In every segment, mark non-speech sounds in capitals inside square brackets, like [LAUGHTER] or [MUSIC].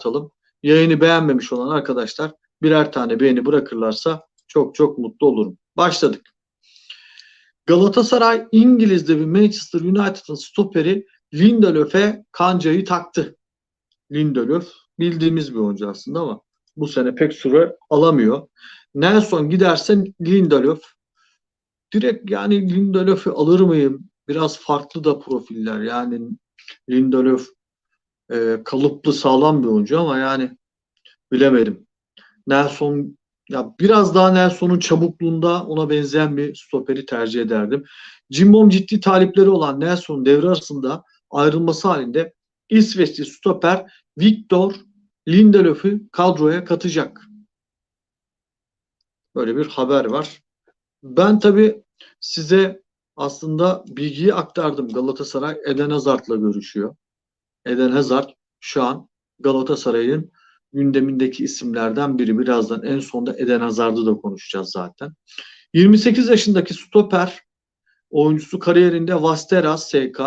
atalım. Yayını beğenmemiş olan arkadaşlar birer tane beğeni bırakırlarsa çok çok mutlu olurum. Başladık. Galatasaray İngiliz'de bir Manchester United'ın stoperi Lindelöf'e kancayı taktı. Lindelöf bildiğimiz bir oyuncu aslında ama bu sene pek süre alamıyor. Nelson giderse Lindelöf direkt yani Lindelöf'ü alır mıyım? Biraz farklı da profiller. Yani Lindelöf e, kalıplı sağlam bir oyuncu ama yani bilemedim. Nelson ya biraz daha Nelson'un çabukluğunda ona benzeyen bir stoperi tercih ederdim. Cimbom ciddi talipleri olan Nelson devre arasında ayrılması halinde İsveçli stoper Victor Lindelöf'ü kadroya katacak. Böyle bir haber var. Ben tabi size aslında bilgiyi aktardım. Galatasaray Eden Hazard'la görüşüyor. Eden Hazard şu an Galatasaray'ın gündemindeki isimlerden biri. Birazdan en sonda Eden Hazard'ı da konuşacağız zaten. 28 yaşındaki stoper oyuncusu kariyerinde Vasteras SK,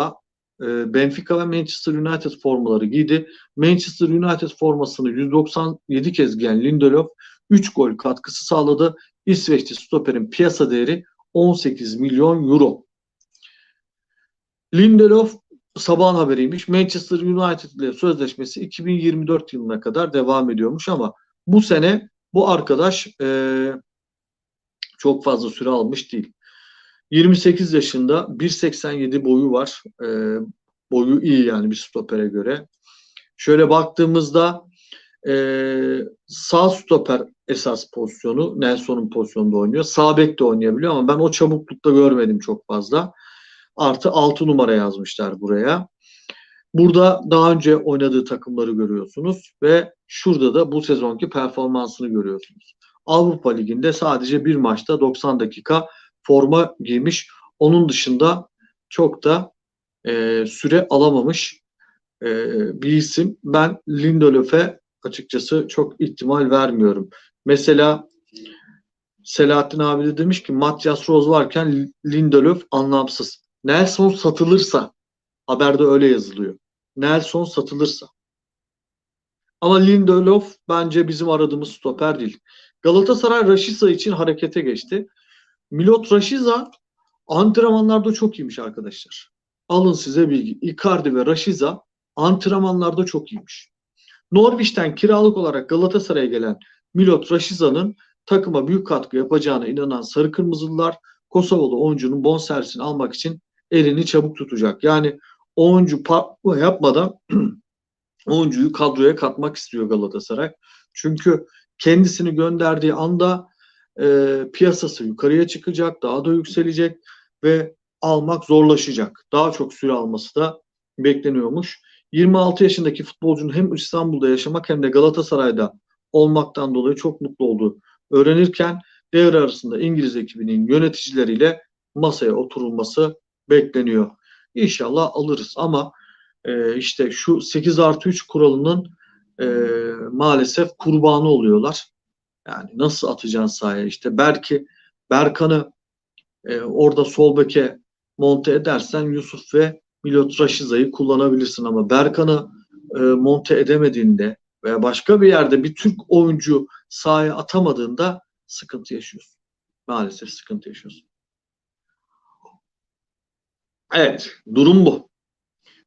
e, Benfica ve Manchester United formaları giydi. Manchester United formasını 197 kez giyen Lindelöf 3 gol katkısı sağladı. İsveçli stoperin piyasa değeri 18 milyon euro. Lindelöf sabahın haberiymiş. Manchester United ile sözleşmesi 2024 yılına kadar devam ediyormuş ama bu sene bu arkadaş e, çok fazla süre almış değil. 28 yaşında 1.87 boyu var. E, boyu iyi yani bir stopere göre. Şöyle baktığımızda e, sağ stoper esas pozisyonu Nelson'un pozisyonunda oynuyor. Sağ bek de oynayabiliyor ama ben o çabuklukta görmedim çok fazla. Artı 6 numara yazmışlar buraya. Burada daha önce oynadığı takımları görüyorsunuz ve şurada da bu sezonki performansını görüyorsunuz. Avrupa Ligi'nde sadece bir maçta 90 dakika forma giymiş. Onun dışında çok da e, süre alamamış e, bir isim. Ben Lindelöf'e açıkçası çok ihtimal vermiyorum. Mesela Selahattin abi de demiş ki Matias Rose varken Lindelöf anlamsız. Nelson satılırsa haberde öyle yazılıyor. Nelson satılırsa. Ama Lindelöf bence bizim aradığımız stoper değil. Galatasaray Raşiza için harekete geçti. Milot Raşiza antrenmanlarda çok iyiymiş arkadaşlar. Alın size bilgi. Icardi ve Raşiza antrenmanlarda çok iyiymiş. Norwich'ten kiralık olarak Galatasaray'a gelen Milot Raşiza'nın takıma büyük katkı yapacağına inanan Sarı Kırmızılılar Kosovalı oyuncunun bonservisini almak için elini çabuk tutacak. Yani oyuncu patlı yapmadan [CLEARS THROAT] oyuncuyu kadroya katmak istiyor Galatasaray. Çünkü kendisini gönderdiği anda e, piyasası yukarıya çıkacak, daha da yükselecek ve almak zorlaşacak. Daha çok süre alması da bekleniyormuş. 26 yaşındaki futbolcunun hem İstanbul'da yaşamak hem de Galatasaray'da olmaktan dolayı çok mutlu olduğu öğrenirken devre arasında İngiliz ekibinin yöneticileriyle masaya oturulması bekleniyor. İnşallah alırız ama e, işte şu 8 artı 3 kuralının e, maalesef kurbanı oluyorlar. Yani nasıl atacaksın sahaya işte belki Berkan'ı e, orada sol beke monte edersen Yusuf ve Milot Raşiza'yı kullanabilirsin ama Berkan'ı e, monte edemediğinde veya başka bir yerde bir Türk oyuncu sahaya atamadığında sıkıntı yaşıyorsun. Maalesef sıkıntı yaşıyorsun. Evet, durum bu.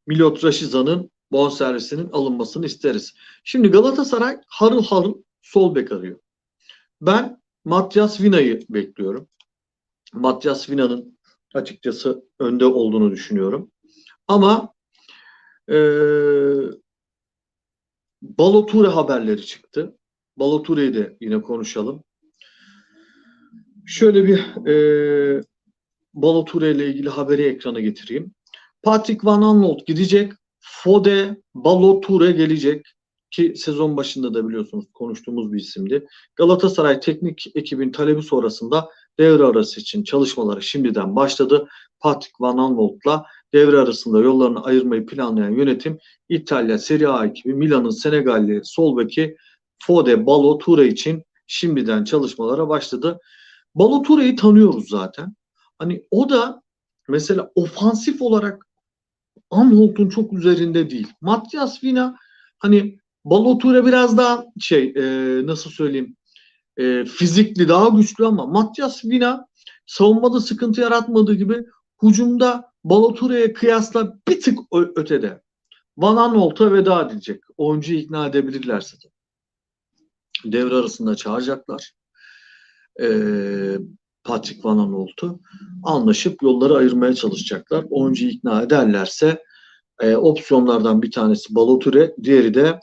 Milot Raşiza'nın bonservisinin alınmasını isteriz. Şimdi Galatasaray harıl harıl sol bek arıyor. Ben Matias Vina'yı bekliyorum. Matias Vina'nın açıkçası önde olduğunu düşünüyorum. Ama e, Baloture haberleri çıktı. Baloture'yi de yine konuşalım. Şöyle bir e, Baloture ile ilgili haberi ekrana getireyim. Patrick Van Aanholt gidecek. Fode Baloture gelecek ki sezon başında da biliyorsunuz konuştuğumuz bir isimdi. Galatasaray teknik ekibin talebi sonrasında devre arası için çalışmaları şimdiden başladı. Patrick Van Aanholt'la devre arasında yollarını ayırmayı planlayan yönetim İtalya Serie A ekibi Milan'ın Senegalli sol Fode Baloture için şimdiden çalışmalara başladı. Baloture'yi tanıyoruz zaten. Hani o da mesela ofansif olarak Anholt'un çok üzerinde değil. Matias Vina hani Baloture biraz daha şey e, nasıl söyleyeyim e, fizikli daha güçlü ama Matias Vina savunmada sıkıntı yaratmadığı gibi hücumda Baloture'ye kıyasla bir tık ötede. Van Aanholt'a veda edilecek. Oyuncuyu ikna edebilirlerse de. Devre arasında çağıracaklar. Ee, Patrick Van Aanholt'u anlaşıp yolları ayırmaya çalışacaklar. Oyuncuyu ikna ederlerse e, opsiyonlardan bir tanesi Baloture, diğeri de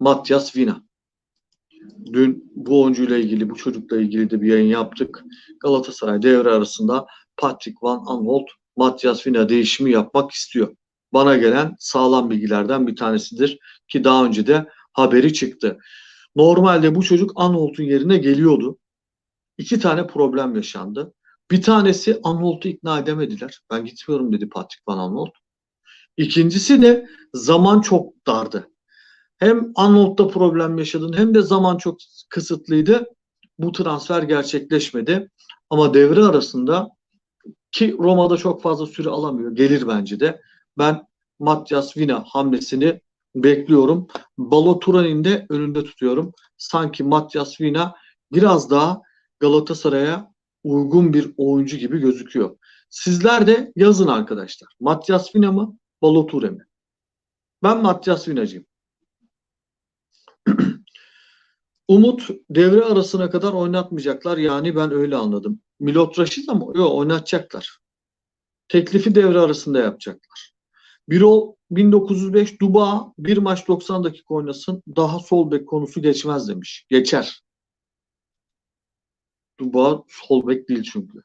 Matias Vina. Dün bu oyuncuyla ilgili, bu çocukla ilgili de bir yayın yaptık. Galatasaray devre arasında Patrick Van Aanholt, Matias Vina değişimi yapmak istiyor. Bana gelen sağlam bilgilerden bir tanesidir ki daha önce de haberi çıktı. Normalde bu çocuk Anholt'un yerine geliyordu. İki tane problem yaşandı. Bir tanesi Anholt'u ikna edemediler. Ben gitmiyorum dedi Patrick Van Aanholt. İkincisi de zaman çok dardı. Hem Arnold'da problem yaşadın hem de zaman çok kısıtlıydı. Bu transfer gerçekleşmedi. Ama devre arasında ki Roma'da çok fazla süre alamıyor. Gelir bence de. Ben Matias Vina hamlesini bekliyorum. Balotura'nın de önünde tutuyorum. Sanki Matias Vina biraz daha Galatasaray'a uygun bir oyuncu gibi gözüküyor. Sizler de yazın arkadaşlar. Matias Vina mı? Baloture mi? Ben Matias Vina'cıyım. [CLEARS THROAT] Umut devre arasına kadar oynatmayacaklar. Yani ben öyle anladım. Milot Raşit ama yok oynatacaklar. Teklifi devre arasında yapacaklar. Birol 1905 Duba bir maç 90 dakika oynasın. Daha sol bek konusu geçmez demiş. Geçer. Duba sol bek değil çünkü.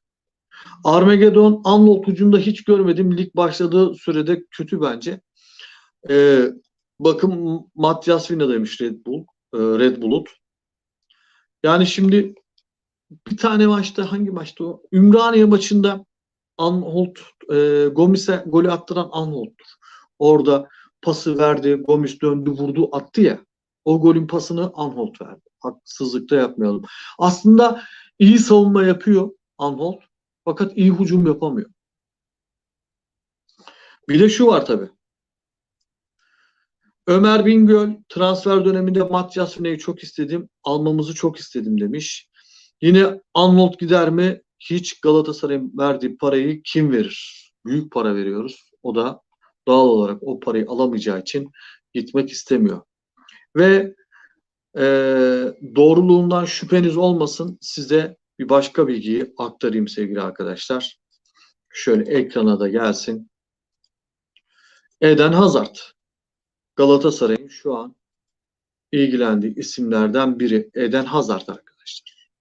Armageddon Anlolt ucunda hiç görmedim. Lig başladığı sürede kötü bence. Ee, bakın Matias Vina demiş Red Bull. E, Red Bulut. Yani şimdi bir tane maçta hangi maçta o? Ümraniye maçında Anholt e, Gomis'e golü attıran Anholt'tur. Orada pası verdi, Gomis döndü, vurdu, attı ya. O golün pasını Anholt verdi. Haksızlık da yapmayalım. Aslında iyi savunma yapıyor Anholt. Fakat iyi hücum yapamıyor. Bir de şu var tabii. Ömer Bingöl transfer döneminde Matias Vina'yı çok istedim. Almamızı çok istedim demiş. Yine Arnold gider mi? Hiç Galatasaray'ın verdiği parayı kim verir? Büyük para veriyoruz. O da doğal olarak o parayı alamayacağı için gitmek istemiyor. Ve e, doğruluğundan şüpheniz olmasın size bir başka bilgiyi aktarayım sevgili arkadaşlar. Şöyle ekrana da gelsin. Eden Hazard. Galatasaray'ın şu an ilgilendiği isimlerden biri Eden Hazard arkadaşlar.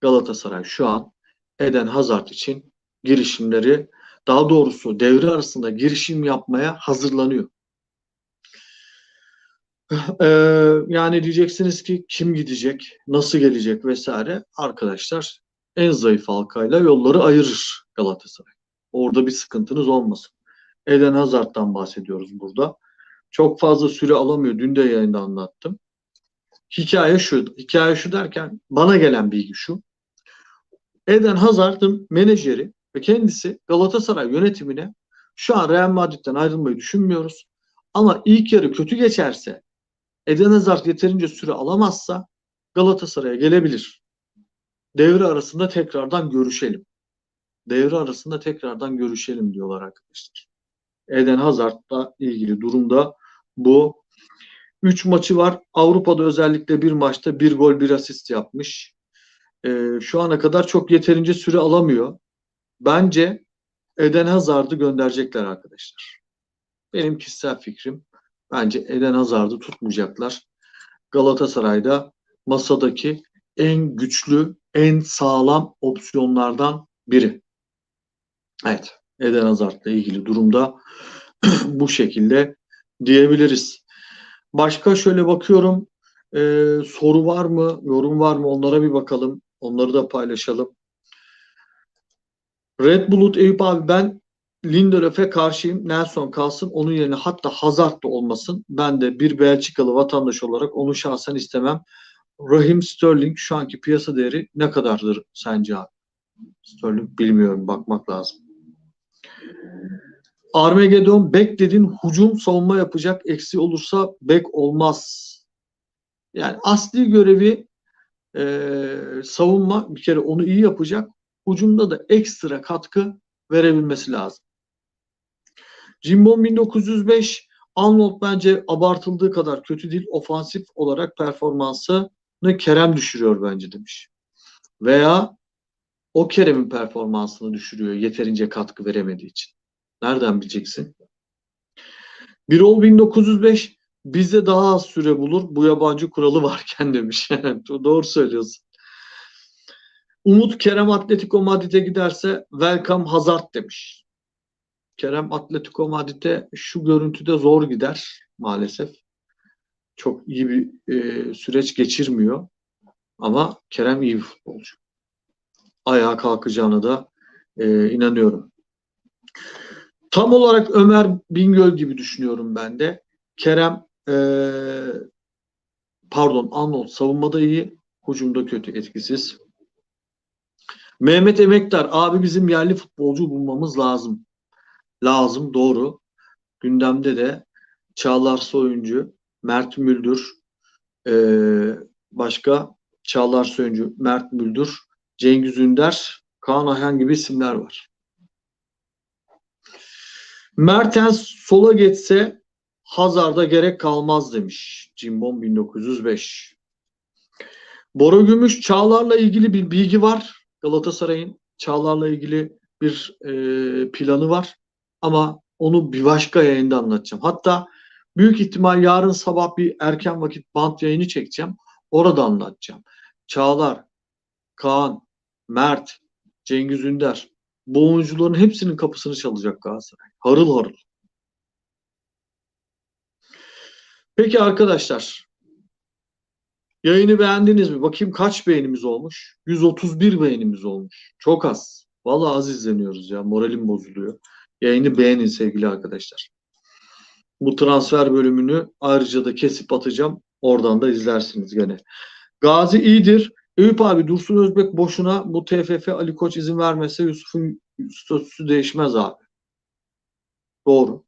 Galatasaray şu an Eden Hazard için girişimleri daha doğrusu devre arasında girişim yapmaya hazırlanıyor. Ee, yani diyeceksiniz ki kim gidecek, nasıl gelecek vesaire. Arkadaşlar en zayıf halkayla yolları ayırır Galatasaray. Orada bir sıkıntınız olmasın. Eden Hazard'dan bahsediyoruz burada. Çok fazla süre alamıyor. Dün de yayında anlattım. Hikaye şu. Hikaye şu derken bana gelen bilgi şu. Eden Hazard'ın menajeri ve kendisi Galatasaray yönetimine şu an Real Madrid'den ayrılmayı düşünmüyoruz. Ama ilk yarı kötü geçerse Eden Hazard yeterince süre alamazsa Galatasaray'a gelebilir. Devre arasında tekrardan görüşelim. Devre arasında tekrardan görüşelim diyorlar arkadaşlar. Eden Hazard'la ilgili durumda bu. 3 maçı var. Avrupa'da özellikle bir maçta bir gol bir asist yapmış. Ee, şu ana kadar çok yeterince süre alamıyor. Bence Eden Hazard'ı gönderecekler arkadaşlar. Benim kişisel fikrim. Bence Eden Hazard'ı tutmayacaklar. Galatasaray'da masadaki en güçlü, en sağlam opsiyonlardan biri. Evet. Eden Hazard'la ilgili durumda [CLEARS THROAT] bu şekilde diyebiliriz. Başka şöyle bakıyorum. E, soru var mı? Yorum var mı? Onlara bir bakalım. Onları da paylaşalım. Red Bulut Eyüp abi ben Lindelöf'e karşıyım. Nelson kalsın. Onun yerine hatta Hazard da olmasın. Ben de bir Belçikalı vatandaş olarak onu şahsen istemem. Rahim Sterling şu anki piyasa değeri ne kadardır sence abi? Sterling bilmiyorum. Bakmak lazım. Armageddon bek dedin hücum savunma yapacak eksi olursa bek olmaz. Yani asli görevi e, savunma bir kere onu iyi yapacak. Hücumda da ekstra katkı verebilmesi lazım. Cimbom 1905 Arnold bence abartıldığı kadar kötü değil. Ofansif olarak performansını Kerem düşürüyor bence demiş. Veya o Kerem'in performansını düşürüyor yeterince katkı veremediği için. Nereden bileceksin? Birol 1905 bizde daha az süre bulur bu yabancı kuralı varken demiş. [LAUGHS] Doğru söylüyorsun. Umut Kerem Atletico Madrid'e giderse welcome Hazard demiş. Kerem Atletico Madrid'e şu görüntüde zor gider maalesef. Çok iyi bir e, süreç geçirmiyor. Ama Kerem iyi bir futbolcu. Ayağa kalkacağına da e, inanıyorum. Tam olarak Ömer Bingöl gibi düşünüyorum ben de. Kerem e, pardon Arnold savunmada iyi, hücumda kötü, etkisiz. Mehmet Emektar abi bizim yerli futbolcu bulmamız lazım. Lazım doğru. Gündemde de Çağlar Soyuncu, Mert Müldür, e, başka Çağlar Soyuncu, Mert Müldür, Cengiz Ünder, Kaan Ayhan gibi isimler var. Mertens sola geçse Hazard'a gerek kalmaz demiş Cimbom 1905. Bora Gümüş Çağlar'la ilgili bir bilgi var. Galatasaray'ın Çağlar'la ilgili bir e, planı var. Ama onu bir başka yayında anlatacağım. Hatta büyük ihtimal yarın sabah bir erken vakit bant yayını çekeceğim. Orada anlatacağım. Çağlar, Kaan, Mert, Cengiz Ünder bu oyuncuların hepsinin kapısını çalacak Galatasaray. Harıl harıl. Peki arkadaşlar. Yayını beğendiniz mi? Bakayım kaç beğenimiz olmuş? 131 beğenimiz olmuş. Çok az. Vallahi az izleniyoruz ya. Moralim bozuluyor. Yayını beğenin sevgili arkadaşlar. Bu transfer bölümünü ayrıca da kesip atacağım. Oradan da izlersiniz gene. Gazi iyidir. Eyüp abi Dursun Özbek boşuna bu TFF Ali Koç izin vermese Yusuf'un statüsü değişmez abi. Doğru.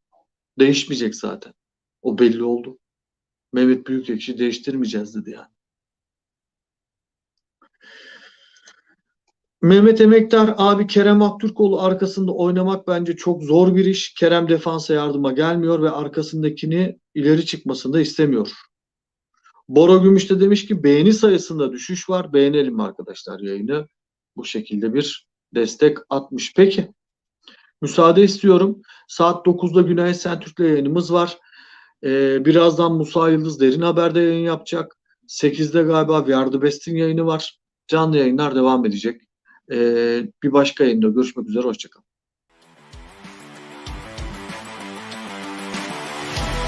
Değişmeyecek zaten. O belli oldu. Mehmet Büyükekşi değiştirmeyeceğiz dedi yani. Mehmet Emektar abi Kerem Aktürkoğlu arkasında oynamak bence çok zor bir iş. Kerem defansa yardıma gelmiyor ve arkasındakini ileri çıkmasını da istemiyor. Bora Gümüş de demiş ki beğeni sayısında düşüş var. Beğenelim arkadaşlar yayını. Bu şekilde bir destek atmış. Peki. Müsaade istiyorum. Saat 9'da Güney Sentürk'le yayınımız var. Ee, birazdan Musa Yıldız Derin Haber'de yayın yapacak. 8'de galiba Yardı Best'in yayını var. Canlı yayınlar devam edecek. Ee, bir başka yayında görüşmek üzere. Hoşçakalın.